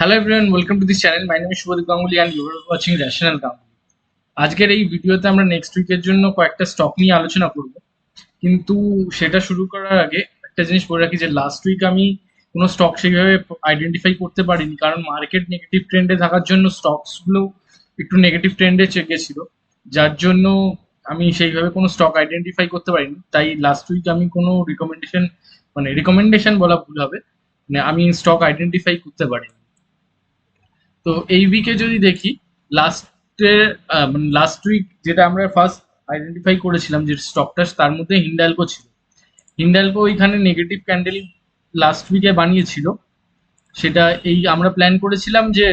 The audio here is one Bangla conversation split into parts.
Hello everyone welcome to this channel my name Shubhadeep Ganguly and you watching rational Ganguly আজকের এই ভিডিওতে আমরা নেক্সট উইকের জন্য কয়েকটা স্টক নিয়ে আলোচনা করব। কিন্তু সেটা শুরু করার আগে একটা জিনিস বলে রাখি যে লাস্ট উইক আমি কোনো স্টক সেইভাবে আইডেন্টিফাই করতে পারিনি, কারণ মার্কেট নেগেটিভ ট্রেন্ডে থাকার জন্য স্টকসগুলো একটু নেগেটিভ ট্রেন্ডে গেছিল। যার জন্য আমি সেইভাবে কোনো স্টক আইডেন্টিফাই করতে পারিনি। তাই লাস্ট উইক আমি কোনো রিকমেন্ডেশন মানে রিকমেন্ডেশন বলা ভুল হবে। মানে আমি স্টক আইডেন্টিফাই করতে পারিনি। তো এই উইকে যদি দেখি লাস্টের মানে লাস্ট উইক যেটা আমরা ফার্স্ট আইডেন্টিফাই করেছিলাম যে স্টকটা তার মধ্যে হিন্ডালকো ছিল। হিন্ডালকো ওইখানে নেগেটিভ ক্যান্ডেল লাস্ট উইকে বানিয়েছিল। সেটা এই আমরা প্ল্যান করেছিলাম যে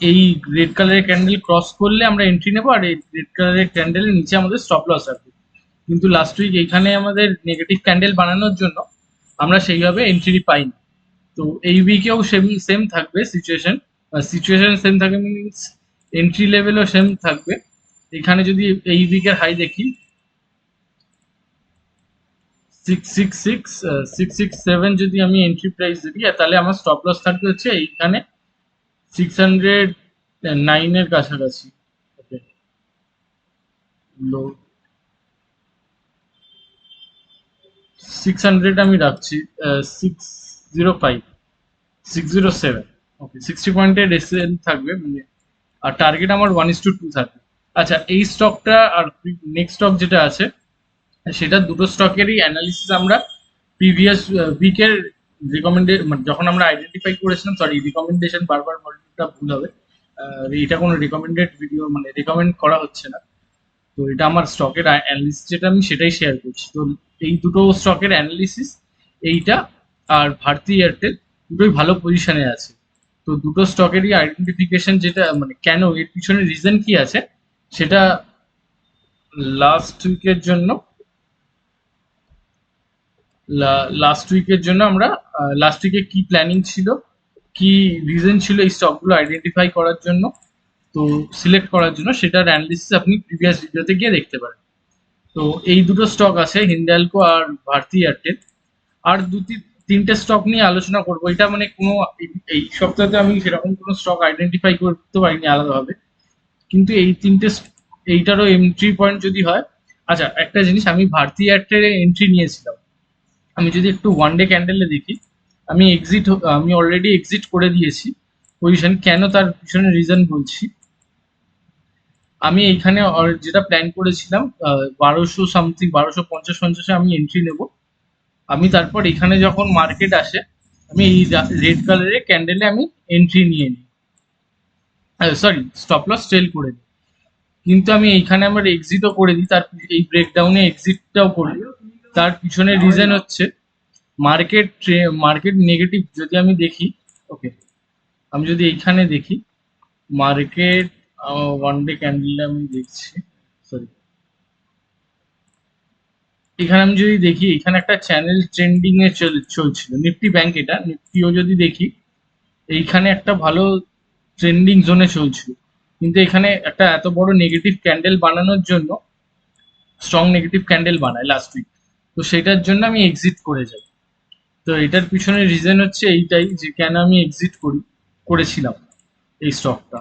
এই রেড কালারের ক্যান্ডেল ক্রস করলে আমরা এন্ট্রি নেব আর এই রেড কালারের ক্যান্ডেলের নিচে আমাদের স্টপ লস রাখব কিন্তু লাস্ট উইক এইখানে আমাদের নেগেটিভ ক্যান্ডেল বানানোর জন্য আমরা সেইভাবে এন্ট্রি পাইনি। তো এই উইকেও সেম সেম থাকবে সিচুয়েশন সিচুয়েশন সেম থাকে মিনস এন্ট্রি লেভেলও সেম থাকবে। এখানে যদি এই উইকের হাই দেখি six six six six six seven যদি আমি এন্ট্রি প্রাইস দেখি তাহলে আমার স্টপ লস থাকবে হচ্ছে এইখানে সিক্স হান্ড্রেড নাইনের কাছাকাছি। ওকে লো সিক্স হান্ড্রেড আমি রাখছি six zero five six zero seven okay sixty পয়েন্টের এসএল থাকবে মানে আর টার্গেট আমার ওয়ান ইস টু টু থাকবে। আচ্ছা এই স্টকটা আর নেক্সট স্টক যেটা আছে, সেটা দুটো স্টকেরই অ্যানালিসিস আমরা প্রিভিয়াস উইকের রিকমেন্ডে মানে যখন আমরা আইডেন্টিফাই করেছিলাম সরি রিকমেন্ডেশন বারবার বলাটা ভুল হবে এটা কোনো রিকমেন্ডেড ভিডিও মানে রিকমেন্ড করা হচ্ছে না। তো এটা আমার স্টকের অ্যানালিসিস যেটা, আমি সেটাই শেয়ার করছি। তো এই দুটো স্টকের অ্যানালিসিস এইটা আর ভারতী এয়ারটেল দুটোই ভালো পজিশনে আছে। তো দুটো স্টকেরই আইডেন্টিফিকেশন যেটা মানে কেন, এর পিছনে রিজন কি আছে, সেটা লাস্ট উইকের জন্য লাস্ট উইকের জন্য আমরা লাস্ট উইকে কি প্ল্যানিং ছিল, কি রিজন ছিল এই স্টকগুলো আইডেন্টিফাই করার জন্য, তো সিলেক্ট করার জন্য সেটার অ্যানালিসিস আপনি প্রিভিয়াস ভিডিওতে গিয়ে দেখতে পারেন। তো এই দুটো স্টক আছে হিন্ডালকো আর ভারতী এয়ারটেল আর দু তি- তিনটে স্টক নিয়ে আলোচনা করব। এটা মানে কোনো এই- সপ্তাহে আমি সেরকম কোনো স্টক আইডেন্টিফাই করতে পারিনি আলাদাভাবে। কিন্তু এই তিনটে এইটারও এন্ট্রি পয়েন্ট যদি হয় আচ্ছা একটা জিনিস, আমি ভারতী এয়ারটেলে এন্ট্রি নিয়েছিলাম। আমি যদি একটু ওয়ান ডে ক্যান্ডেলে দেখি, আমি এক্সিট আমি অলরেডি এক্সিট করে দিয়েছি। পজিশন কেন তার পিছনে রিজন বলছি? আমি এইখানে যেটা প্ল্যান করেছিলাম বারোশো সামথিং বারোশো পঞ্চাশ, পঞ্চাশে আমি এন্ট্রি নেব। আমি তারপর এখানে যখন মার্কেট আসে, আমি এই রেড কালারের ক্যান্ডেলে আমি এন্ট্রি নিয়ে নিই। সরি স্টপ লস সেল করে দিই। কিন্তু আমি এইখানে আমার এক্সিটও করে দিই, তার এই ব্রেকডাউনে এক্সিটটাও করি তার পিছনে রিজন হচ্ছে মার্কেট মার্কেট নেগেটিভ যদি আমি দেখি ওকে আমি যদি এইখানে দেখি মার্কেট ওয়ান ডে ক্যান্ডেল আমি দেখছি সরি এখানে আমি যদি দেখি, এখানে একটা চ্যানেল ট্রেন্ডিং এ চল- চলছিল। নিফটি ব্যাংক এটা। নিফটিও যদি দেখি, এইখানে একটা ভালো ট্রেন্ডিং জোনে চলছিল। কিন্তু এখানে একটা এত বড় নেগেটিভ ক্যান্ডেল বানানোর জন্য স্ট্রং নেগেটিভ ক্যান্ডেল বানায় লাস্ট উইক তো সেটার জন্য আমি এক্সিট করে যাই। তো এটার পিছনে রিজন হচ্ছে এইটাই যে, কেন আমি এক্সিট করি, করেছিলাম এই স্টকটা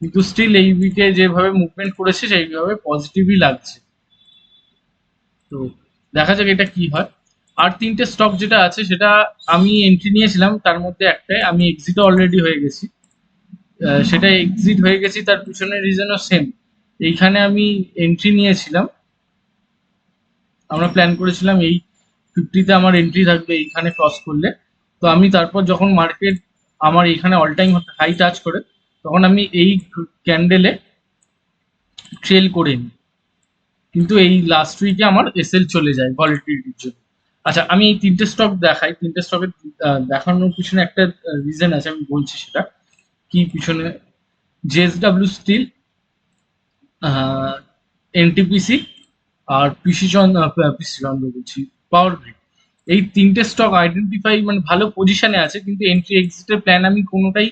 কিন্তু স্টিল এই উইকে যেভাবে মুভমেন্ট করেছে, সেইভাবে পজিটিভই লাগছে। তো দেখা যাক এটা কি হয়। আর তিনটে স্টক যেটা আছে, সেটা আমি এন্ট্রি নিয়েছিলাম, তার মধ্যে একটাই, আমি এক্সিটও অলরেডি হয়ে গেছি। সেটা এক্সিট হয়ে গেছি, তার পিছনের রিজনও সেম এইখানে আমি এন্ট্রি নিয়েছিলাম। আমরা প্ল্যান করেছিলাম এই ফিফটিতে আমার এন্ট্রি থাকবে, এইখানে ক্রস করলে। তো আমি তারপর যখন মার্কেট আমার এখানে অল টাইম হাই টাচ করে, তখন আমি এই ক্যান্ডেলে ট্রেল করে নিই। কিন্তু এই লাস্ট উইকে আমার এসএল চলে যায় ভলিটিলিটির জন্য। আচ্ছা আমি এই তিনটে স্টক দেখাই। তিনটে স্টকের দেখানোর পিছনে একটা রিজন আছে, আমি বলছি সেটা। কি পিছনে? জেএসডাব্লিউ স্টিল এনটিপিসি আর পিসি চন্দ্র পিসি চন্দ্র বলছি পাওয়ার গ্রিড এই তিনটে স্টক আইডেন্টিফাই মানে ভালো পজিশনে আছে, কিন্তু এন্ট্রি এক্সিটের প্ল্যান আমি কোনোটাই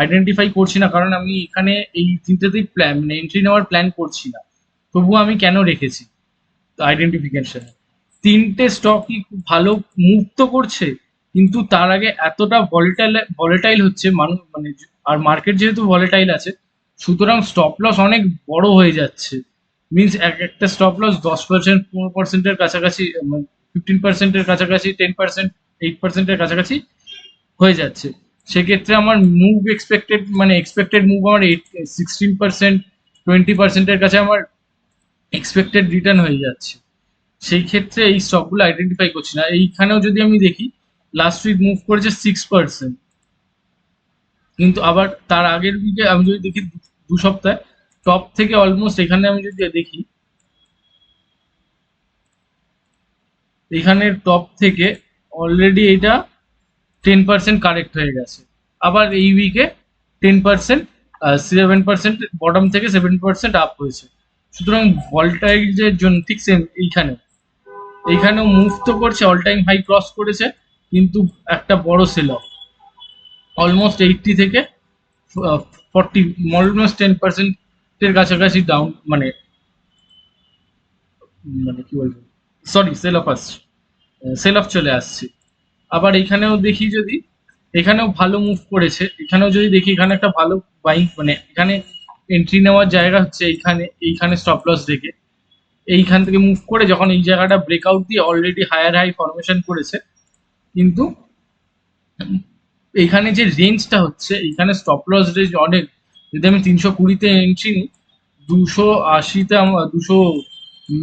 আইডেন্টিফাই করছি না। কারণ আমি এখানে এই তিনটেতেই প্ল্যান মানে এন্ট্রি নেওয়ার প্ল্যান করছি না। তবুও আমি কেন রেখেছি? আইডেন্টিফিকেশন তিনটে স্টকই খুব ভালো মুভ তো করছে, কিন্তু তার আগে এতটা ভলেটাইল ভলেটাইল হচ্ছে মানুষ মানে আর মার্কেট যেহেতু ভলেটাইল আছে, সুতরাং স্টপ লস অনেক বড় হয়ে যাচ্ছে। মিনস এক, একটা স্টপ লস দশ পার্সেন্ট পনেরো পার্সেন্টের কাছাকাছি ফিফটিন পার্সেন্টের কাছাকাছি টেন পার্সেন্ট এইট পার্সেন্টের কাছাকাছি হয়ে যাচ্ছে। সেক্ষেত্রে আমার মুভ এক্সপেক্টেড মানে এক্সপেক্টেড মুভ আমার এইট সিক্সটিন পার্সেন্ট টোয়েন্টি পার্সেন্টের কাছে আমার এক্সপেক্টেড রিটার্ন হয়ে যাচ্ছে। সেই ক্ষেত্রে এই স্টকগুলো আইডেন্টিফাই করছি না। এইখানেও যদি আমি দেখি লাস্ট উইক মুভ করেছে সিক্স পার্সেন্ট কিন্তু আবার তার আগের উইকে আমি যদি দেখি দু- সপ্তাহে টপ থেকে অলমোস্ট এখানে আমি যদি দেখি এখানে টপ থেকে অলরেডি এটা টেন পার্সেন্ট কারেক্ট হয়ে গেছে। আবার এই উইকে ten percent seven percent bottom থেকে সেভেন পার্সেন্ট আপ হয়েছে। সুতরাং ভলটাইজের জন্য ঠিক সেম এইখানে। এইখানেও মুভ তো করছে অল টাইম হাই ক্রস করেছে, কিন্তু একটা বড় সেল অফ অলমোস্ট এইটটি থেকে ফর্টি অলমোস্ট টেন পার্সেন্টের কাছাকাছি ডাউন মানে মানে কি বলব? সরি সেল অফ আসছে। সেল অফ চলে আসছে। আবার এখানেও দেখি যদি, এখানেও ভালো মুভ করেছে। এখানেও যদি দেখি, এখানে একটা ভালো বাইক মানে এখানে এন্ট্রি নেওয়ার জায়গা হচ্ছে এইখানে এইখানে স্টপ লস রেখে এইখান থেকে মুভ করে যখন এই জায়গাটা ব্রেকআউট দিয়ে অলরেডি হায়ার হাই ফরমেশন করেছে, কিন্তু এইখানে যে রেঞ্জটা হচ্ছে, এইখানে স্টপ লস রেঞ্জ অনেক। যদি আমি তিনশো কুড়িতে এন্ট্রি নিই, দুশো আশিতে দুশো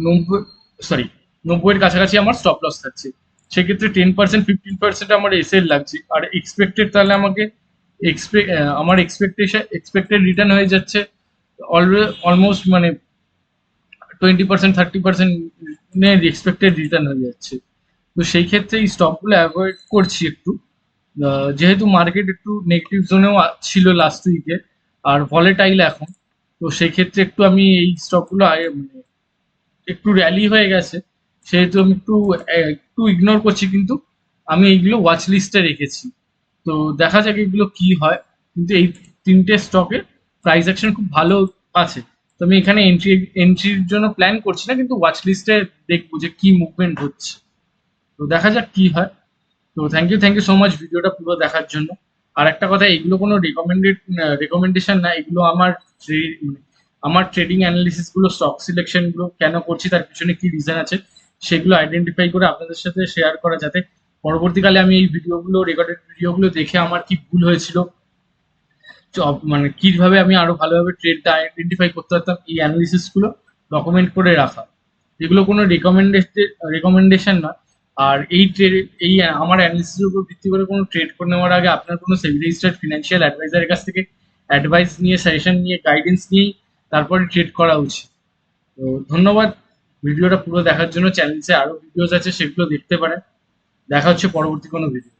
নব্বই সরি নব্বইয়ের কাছাকাছি আমার স্টপ লস থাকছে। সেক্ষেত্রে টেন পার্সেন্ট ফিফটিন পার্সেন্ট আমার এসএল লাগছে। আর এক্সপেক্টেড তাহলে আমাকে আমার এক্সপেকটেশন এক্সপেক্টেড রিটার্ন হয়ে যাচ্ছে। অলমোস্ট মানে twenty percent thirty percent expected return হয়ে যাচ্ছে। তো সেই ক্ষেত্রে এই স্টকগুলো অ্যাভয়েড করছি একটু। যেহেতু মার্কেট একটু নেগেটিভ জোনেও ছিল লাস্ট উইকে আর ভলেটাইল এখন, তো সেই ক্ষেত্রে একটু আমি এই স্টকগুলো মানে একটু র্যালি হয়ে গেছে। সেহেতু আমি একটু একটু ইগনোর করছি, কিন্তু আমি এইগুলো ওয়াচ লিস্টে রেখেছি। তো দেখা যাক এগুলো কি হয়। কিন্তু এই তিনটে স্টকে প্রাইস অ্যাকশন খুব ভালো আছে। তো আমি এখানে এন্ট্রি এন্ট্রির জন্য প্ল্যান করছি না, কিন্তু ওয়াচ লিস্টে দেখব যে কি মুভমেন্ট হচ্ছে। তো দেখা যাক কি হয়। তো thank you thank you so much ভিডিওটা পুরো দেখার জন্য। আর একটা কথা, এগুলো কোনো রেকমেন্ডেড রেকমেন্ডেশন না, এগুলো আমার মানে আমার ট্রেডিং অ্যানালিসিসগুলো স্টক সিলেকশনগুলো কেন করছি, তার পিছনে কি রিজন আছে, সেগুলো আইডেন্টিফাই করে আপনাদের সাথে শেয়ার করা যাতে পরবর্তীকালে আমি এই ভিডিওগুলো রেকর্ডেড ভিডিওগুলো দেখে আমার কি ভুল হয়েছিল মানে কীভাবে আমি আরও ভালোভাবে ট্রেডটা আইডেন্টিফাই করতে পারতাম, এই অ্যানালিসিসগুলো ডকুমেন্ট করে রাখা। এগুলো কোনো রেকমেন্ডেশন রেকমেন্ডেশন না আর এই ট্রেড এই আমার অ্যানালিসিসের উপর ভিত্তি করে কোনো ট্রেড করে নেওয়ার আগে আপনার কোনো সেভি রেজিস্টার্ড ফিনান্সিয়াল অ্যাডভাইজারের কাছ থেকে অ্যাডভাইস নিয়ে সাজেশন নিয়ে গাইডেন্স নিয়েই তারপরে ট্রেড করা উচিত। তো ধন্যবাদ। ভিডিওটা পুরো দেখার জন্য। চ্যানেলসে আরও ভিডিওস আছে, সেগুলো দেখতে পারেন। দেখা হচ্ছে পরবর্তী কোনো ভিডিও